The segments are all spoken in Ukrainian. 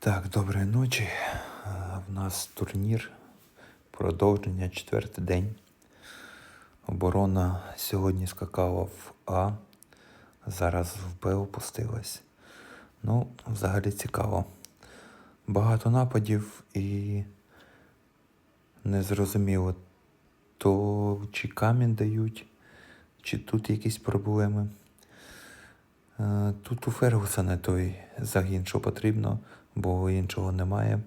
Так, доброї ночі. Е, В нас турнір. Продовження четвертий день. Оборона сьогодні скакала в А. Зараз в Б опустилась. Ну, взагалі цікаво. Багато нападів і незрозуміло, то чи камінь дають, чи тут якісь проблеми. Е, Тут у Фергуса не той загін, що потрібно, бо іншого немає.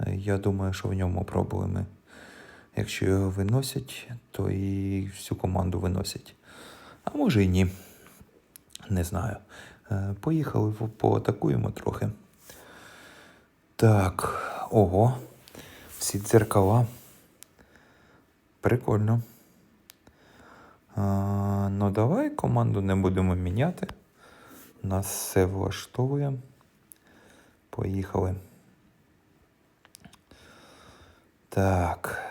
Е, Я думаю, що в ньому проблеми. Якщо його виносять, то і всю команду виносять. А може і ні. Не знаю. Е, Поїхали поатакуємо трохи. Так, ого. Всі дзеркала. Прикольно. А, ну давай команду не будемо міняти. Нас все влаштовує. Поїхали. Так.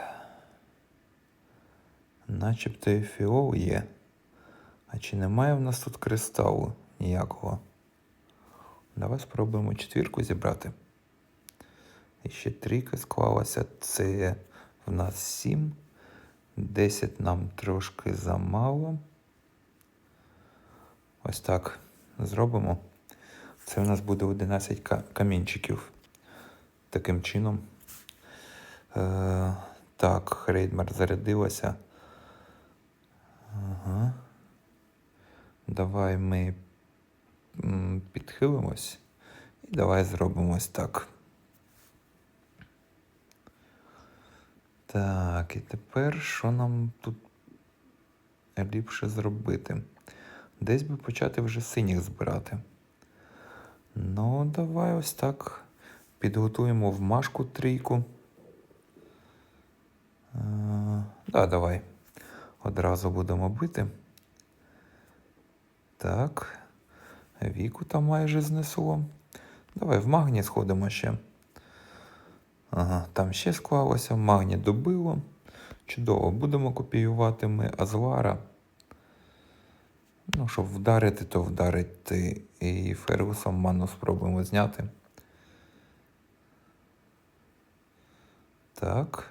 Начебто і фіол є. А чи немає в нас тут кристалу ніякого? Давай спробуємо четвірку зібрати. І ще трійка склалася. Це в нас 7. 10 нам трошки замало. Ось так зробимо. Це у нас буде 11 камінчиків. Таким чином. Е, так, Хрейдмар зарядилася. Ага. Давай ми підхилимось. І давай зробимо ось так. Так, і тепер що нам тут ліпше зробити? Десь би почати вже синіх збирати. Ну, давай ось так. Підготуємо в машку трійку. Е, да, давай. Одразу будемо бити. Так. Віку там майже знесло. Давай в магні сходимо ще. Ага, там ще склалося, магні добило. Чудово, будемо копіювати ми Азвара. Ну, щоб вдарити, то вдарити. І Фергусом ману спробуємо зняти. Так.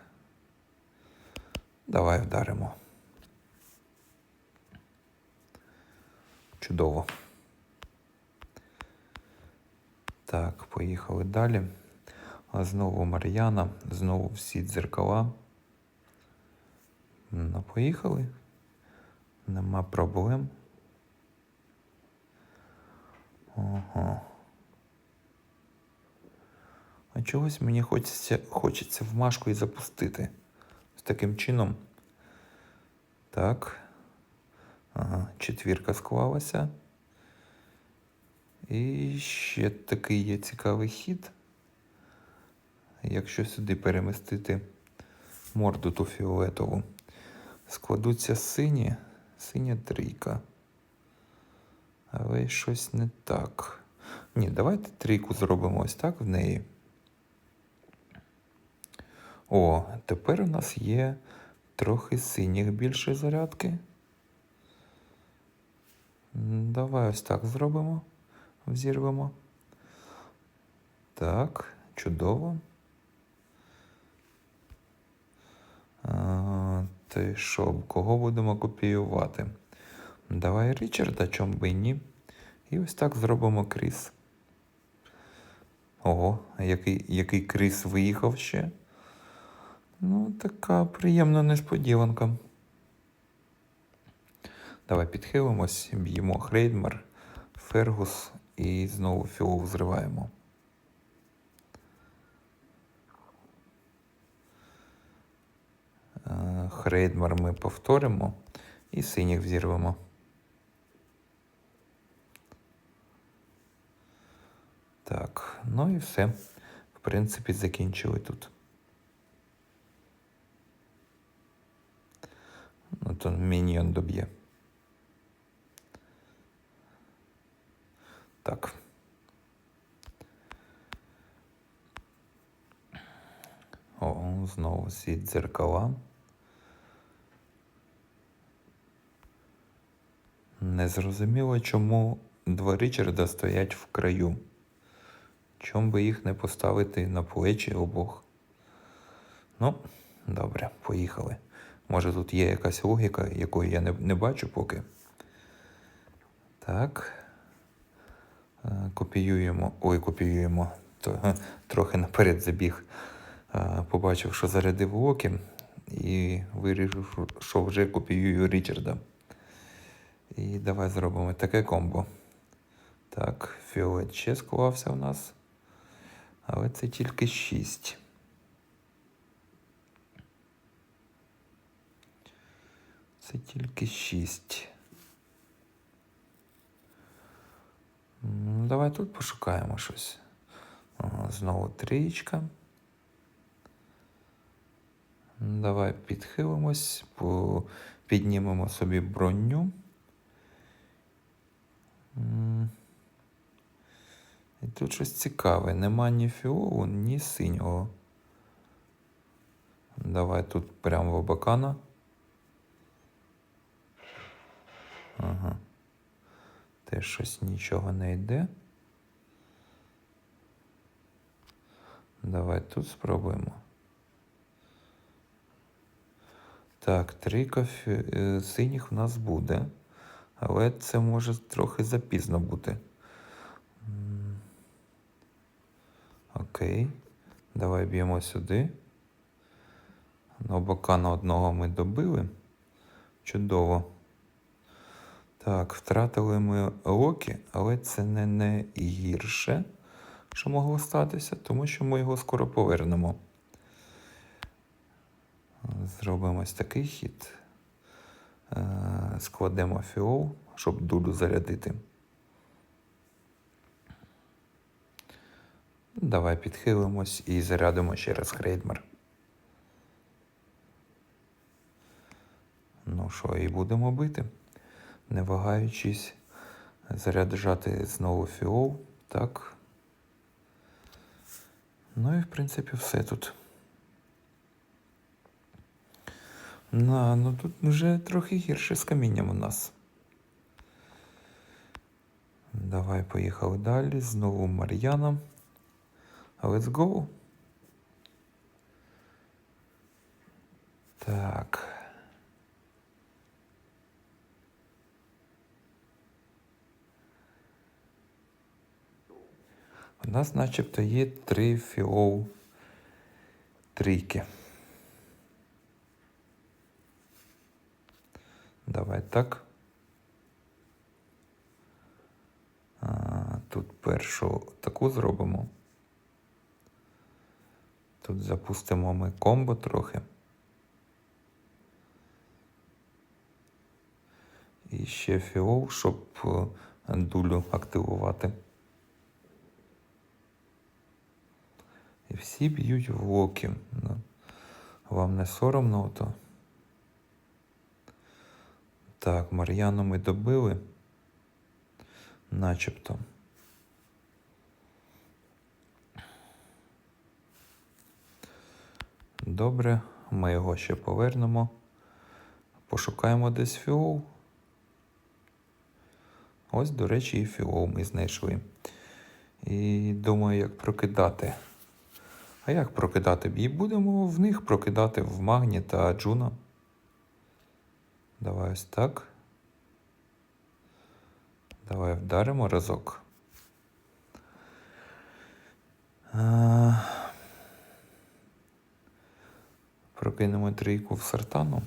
Давай вдаримо. Чудово. Так, поїхали далі. А знову Мар'яна, знову всі дзеркала. Ну, поїхали. Нема проблем. Ага. А чогось мені хочеться, хочеться в машку і запустити. З таким чином. Так. Ага, четвірка склалася. І ще такий є цікавий хід. Якщо сюди перемістити морду ту фіолетову, складуться сині, синя трійка. Але щось не так. Ні, давайте трійку зробимо ось так в неї. О, тепер у нас є трохи синіх більше зарядки. Давай ось так зробимо. Взірвемо. Так, чудово. А, ти що, кого будемо копіювати? Давай Річарда, чом би ні. І ось так зробимо Кріс. Ого, який, який Кріс виїхав ще. Ну, така приємна несподіванка. Давай підхилимось, б'ємо Хрейдмар, Фергус і знову фіол зриваємо. Е, Хрейдмар ми повторимо і синіх взірвемо. Так, ну і все. В принципі, закінчили тут. Ну, то міньйон доб'є. Так. О, знову ці дзеркала. Незрозуміло, чому два Річарда стоять в краю. Чом би їх не поставити на плечі обох? Ну, добре, поїхали. Може тут є якась логіка, якої я не, не бачу поки. Так. Е, Копіюємо. Ой, копіюємо. То, трохи наперед забіг. Е, Побачив, що зарядив локі і вирішив, що вже копіюю Річарда. І давай зробимо таке комбо. Так, фіолет ще склався у нас. Але це тільки 6. Це тільки 6. Ну, давай тут пошукаємо щось. Знову трієчка. Давай підхилимось, піднімемо собі броню. І тут щось цікаве. Нема ні фіолу, ні синього. Давай тут прямо в Абакана. Ага. Теж щось нічого не йде. Давай тут спробуємо. Так, три кофі... е, синіх в нас буде. Але це може трохи запізно бути. Окей. Давай б'ємо сюди. Ну, бокана одного ми добили. Чудово. Так, втратили ми Локі, але це не найгірше, що могло статися, тому що ми його скоро повернемо. Зробимо ось такий хід. Е, Складемо фіол, щоб дуду зарядити. Давай підхилимось і зарядимо ще раз Хрейдмер. Ну що, і будемо бити. Не вагаючись, заряджати знову фіол. Так. Ну і в принципі все тут. На, ну тут вже трохи гірше з камінням у нас. Давай поїхали далі. Знову Мар'яна. Let's go. Так. У нас начебто є три фіол трійки. Давай так. А, тут першу таку зробимо. Тут запустимо ми комбо трохи. І ще фіол, щоб е, дулю активувати. І всі б'ють в локі. Ну, Вам не соромно ото? Так, Мар'яну ми добили. Начебто. Добре, ми його ще повернемо. Пошукаємо десь фіол. Ось, до речі, і фіол ми знайшли. І думаю, як прокидати. А як прокидати? І будемо в них прокидати в Магні та Джуна. Давай ось так. Давай вдаримо разок. А... Прокинемо трійку в сартану.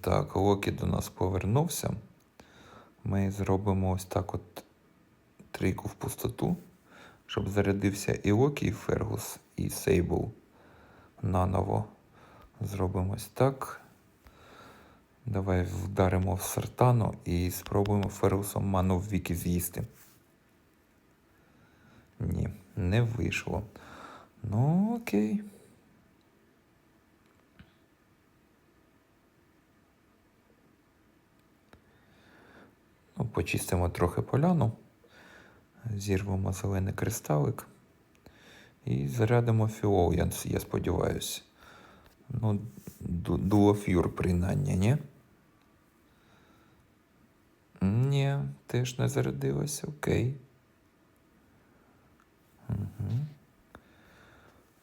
Так, Локі до нас повернувся. Ми зробимо ось так от трійку в пустоту, щоб зарядився і Локі, і Фергус, і Сейбл наново. Зробимо ось так. Давай вдаримо в сартану і спробуємо Фергусом ману в віки з'їсти. Ні, не вийшло. Ну, окей. Ну, почистимо трохи поляну, зірвемо зелений кристалик і зарядимо фіол, я, я сподіваюся. Ну, ду- дуофюр принаймні, ні? Ні, теж не зарядилося, окей. Угу.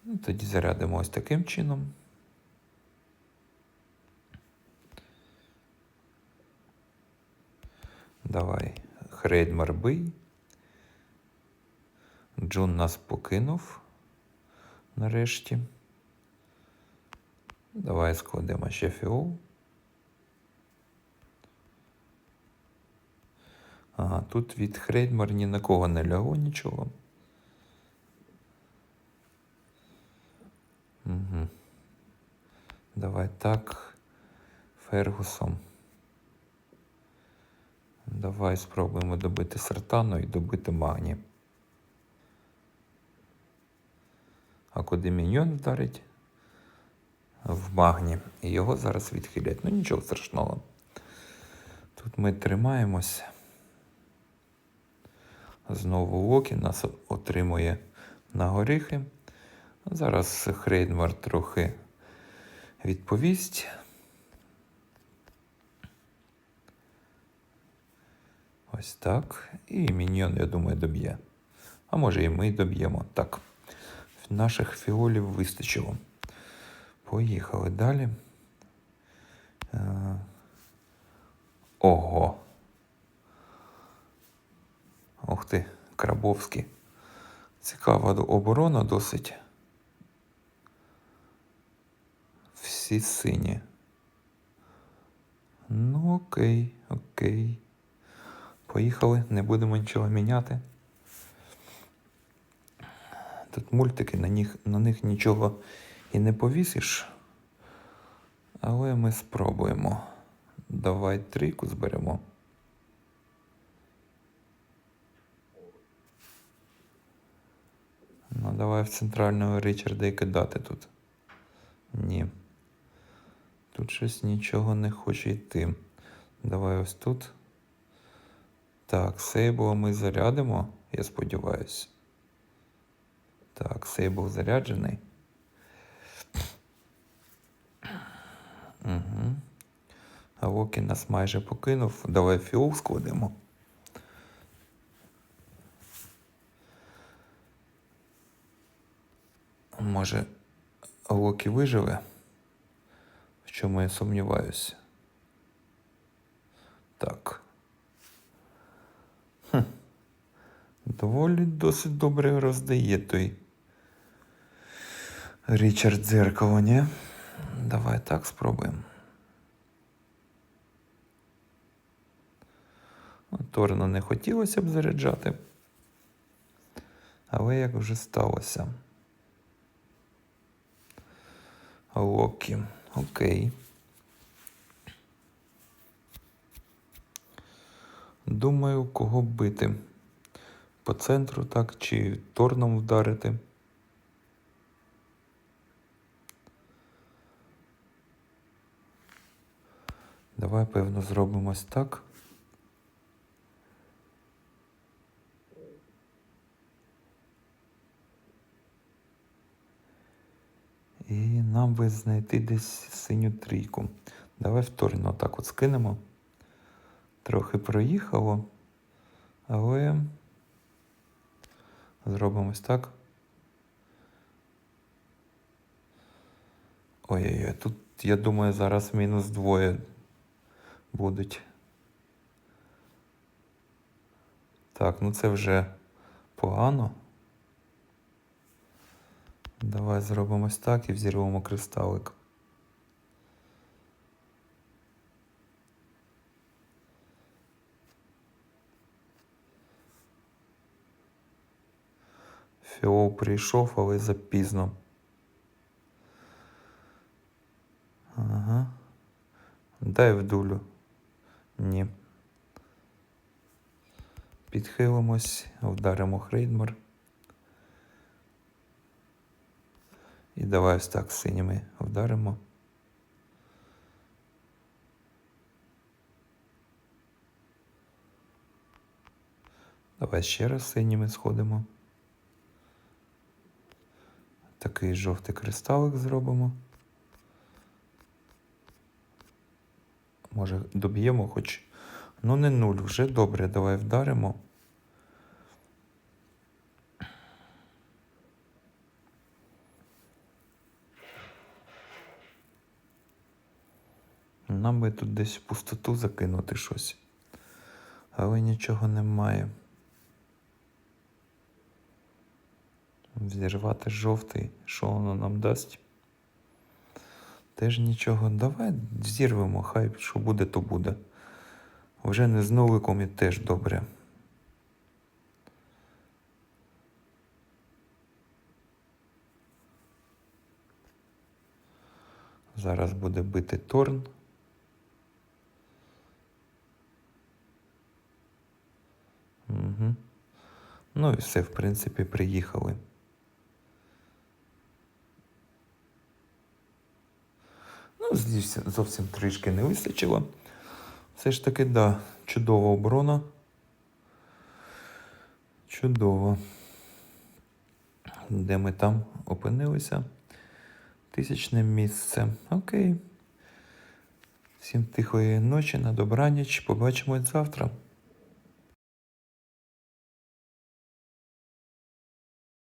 Ну, тоді зарядимо ось таким чином. Давай, Хрейдмар бий. Джун нас покинув нарешті. Давай складемо ще фіол. Ага, тут від Хрейдмар ні на кого не лягло нічого. Угу. Давай так. Фергусом. Давай спробуємо добити сартану і добити магні. А куди міньйон вдарить? В магні. І його зараз відхилять. Ну нічого страшного. Тут ми тримаємось. Знову Локі нас отримує на горіхи. Зараз Хрейдмар трохи відповість. Ось так. І міньйон, я думаю, доб'є. А може і ми доб'ємо. Так. Наших фіолів вистачило. Поїхали далі. Е, Ого. Ух ти, Крабовський. Цікава оборона досить. Всі сині. Ну, окей, окей. Поїхали, не будемо нічого міняти. Тут мультики, на них, на них нічого і не повісиш. Але ми спробуємо. Давай трійку зберемо. Ну, давай в центрального Ричарда і кидати тут. Ні. Тут щось нічого не хоче йти. Давай ось тут. Так, сейбл ми зарядимо, я сподіваюся. Так, сейбл заряджений. Угу. А Локі нас майже покинув. Давай фіол складемо. Може, Локі виживе? В чому я сумніваюся. Так. Хм. Доволі досить добре роздає той Річард дзеркало, ні? Давай так спробуємо. Торно не хотілося б заряджати. Але як вже сталося. Локі. Окей. Думаю, кого бити. По центру, так, чи торном вдарити. Давай, певно, зробимо ось так. І нам би знайти десь синю трійку. Давай вторно так от скинемо. Трохи проїхало, але зробимо ось так. Ой-ой-ой, тут, я думаю, зараз мінус двоє будуть. Так, ну це вже погано. Давай зробимо ось так і взірвемо кристалик. Фіол прийшов, але запізно. Ага. Дай в дулю. Ні. Підхилимось, вдаримо Хрейдмар. І давай ось так синіми вдаримо. Давай ще раз синіми сходимо. Такий жовтий кристалик зробимо. Може доб'ємо хоч Ну, не нуль, вже добре, давай вдаримо. Нам би тут десь пустоту закинути щось. Але нічого немає. Зірвати жовтий, що воно нам дасть? Теж нічого. Давай зірвемо, хай що буде, то буде. Вже не з ноликом і теж добре. Зараз буде бити торн. Угу. Ну і все, в принципі, приїхали. Ну, зовсім трішки не вистачило. Все ж таки, да, чудова оборона. Чудово. Де ми там опинилися? Тисячне місце. Окей. Всім тихої ночі, на добраніч. Побачимось завтра.